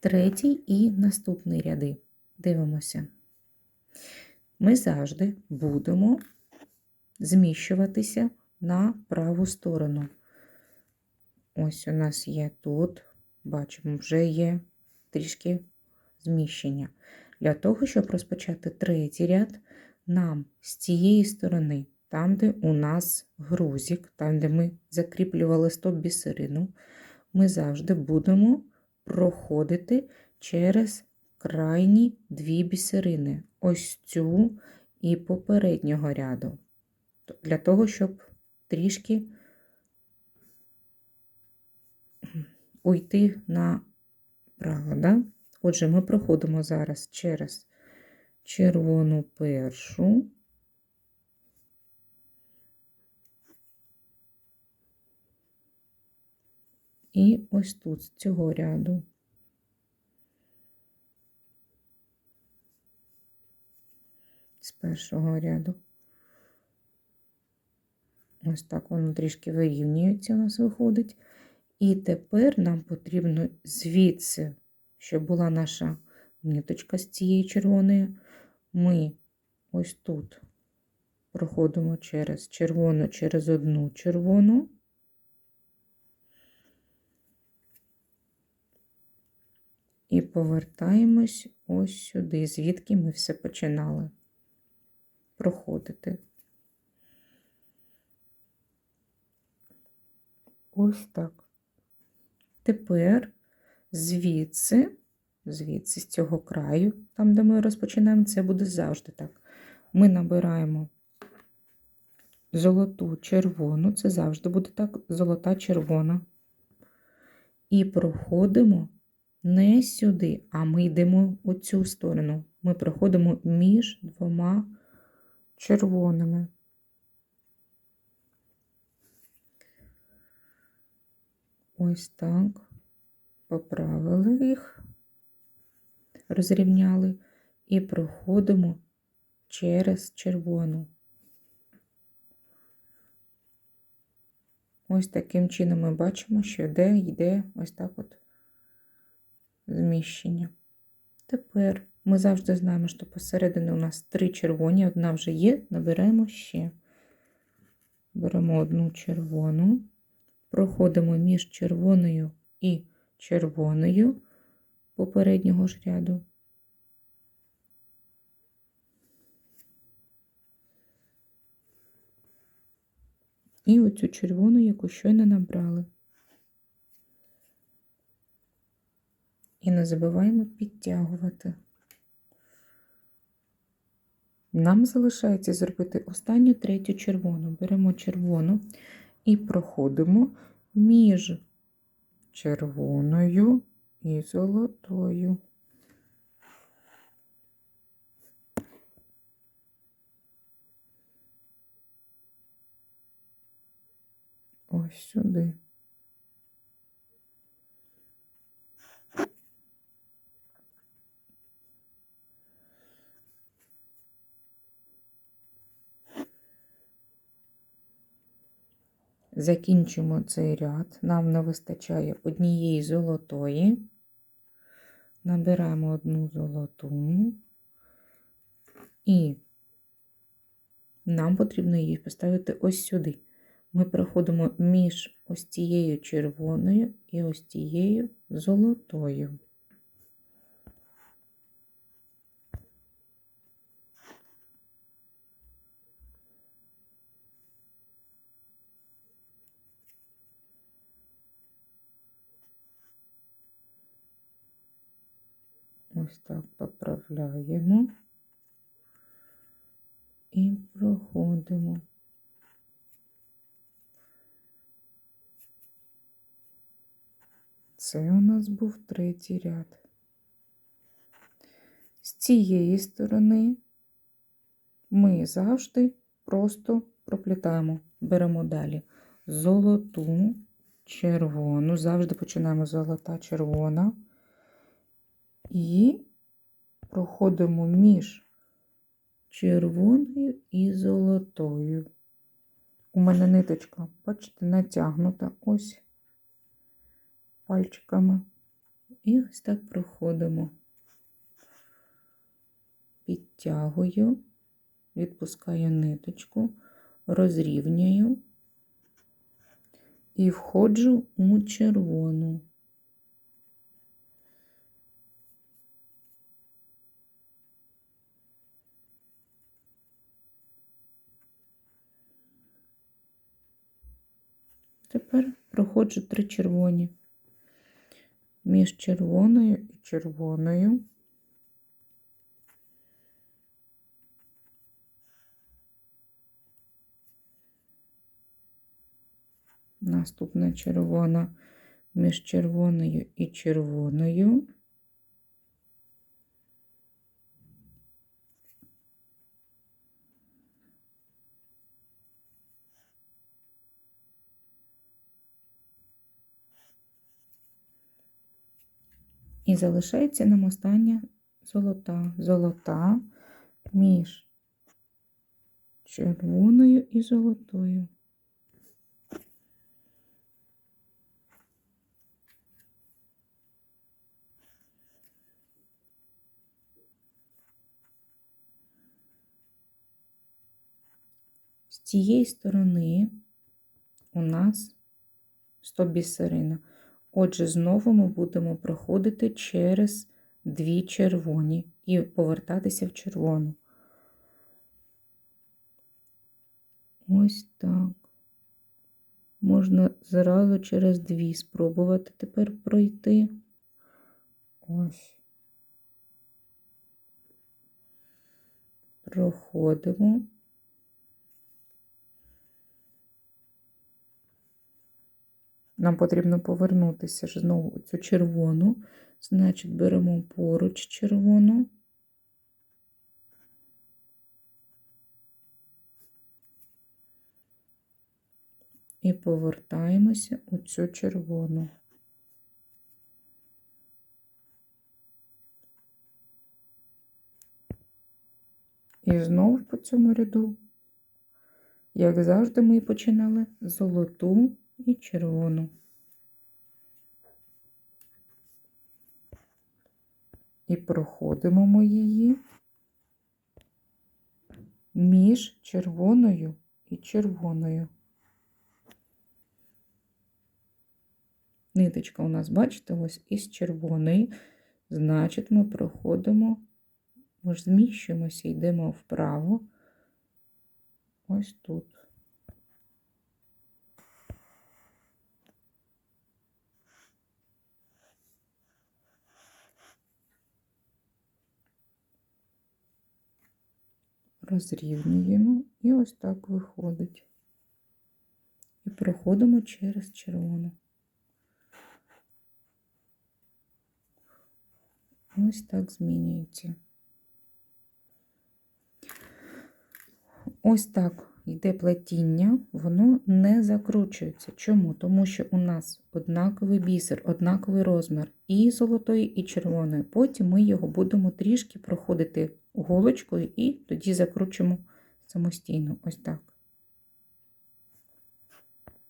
третій і наступний ряди. Дивимося. Ми завжди будемо зміщуватися на праву сторону. Ось у нас є тут, бачимо, вже є трішки зміщення. Для того, щоб розпочати третій ряд, нам з цієї сторони, там, де у нас грузик, там, де ми закріплювали стоп бісерину, ми завжди будемо проходити через крайні дві бісерини, ось цю і попереднього ряду. Для того, щоб трішки уйти направо. Да? Отже, ми проходимо зараз через червону першу. І ось тут з цього ряду. З першого ряду. Ось так воно трішки вирівнюється, у нас виходить. І тепер нам потрібно звідси, щоб була наша ниточка з цієї червоної, ми ось тут проходимо через червону, через одну червону. І повертаємось ось сюди, звідки ми все починали проходити. Ось так. Тепер звідси, звідси з цього краю, там, де ми розпочинаємо, це буде завжди так. Ми набираємо золоту червону, це завжди буде так, золота червона. І проходимо не сюди, а ми йдемо у цю сторону. Ми проходимо між двома червоними. Ось так. Поправили їх, розрівняли і проходимо через червону. Ось таким чином ми бачимо, що йде, йде ось так от зміщення. Тепер ми завжди знаємо, що посередині у нас три червоні, одна вже є, набираємо ще. Беремо одну червону, проходимо між червоною і червоною попереднього ж ряду. І оцю червону, яку щойно набрали. І не забуваємо підтягувати. Нам залишається зробити останню третю червону. Беремо червону і проходимо між червоною і золотою. Ось сюди. Закінчимо цей ряд. Нам не вистачає однієї золотої. Набираємо одну золоту. І нам потрібно її поставити ось сюди. Ми проходимо між ось цією червоною і ось цією золотою. Ось так поправляємо і проходимо. Це у нас був третій ряд. З цієї сторони ми завжди просто проплітаємо, беремо далі золоту, червону, завжди починаємо золота червона і проходимо між червоною і золотою. У мене ниточка, бачите, натягнута ось пальчиками. І ось так проходимо. Підтягую, відпускаю ниточку, розрівнюю і входжу у червону. Тепер проходжу три червоні. Між червоною і червоною. Наступна червона між червоною і червоною. І залишається нам остання золота. Золота між червоною і золотою. З цієї сторони у нас 100 бісерина. Отже, знову ми будемо проходити через дві червоні і повертатися в червону. Ось так. Можна зразу через дві спробувати тепер пройти. Ось. Проходимо. Нам потрібно повернутися ж знову у цю червону, значить, беремо поруч червону. І повертаємося у цю червону. І знову по цьому ряду, як завжди, ми починали золоту і червону. І проходимо ми її між червоною і червоною. Ниточка у нас, бачите, ось із червоної, значить, ми проходимо, ми ж зміщуємося, йдемо вправо, ось тут. Розрівнюємо і ось так виходить. І проходимо через червону. Ось так змінюється. Ось так йде плетіння, воно не закручується. Чому? Тому що у нас однаковий бісер, однаковий розмір і золотої, і червоної. Потім ми його будемо трішки проходити голочкою і тоді закручуємо самостійно. Ось так.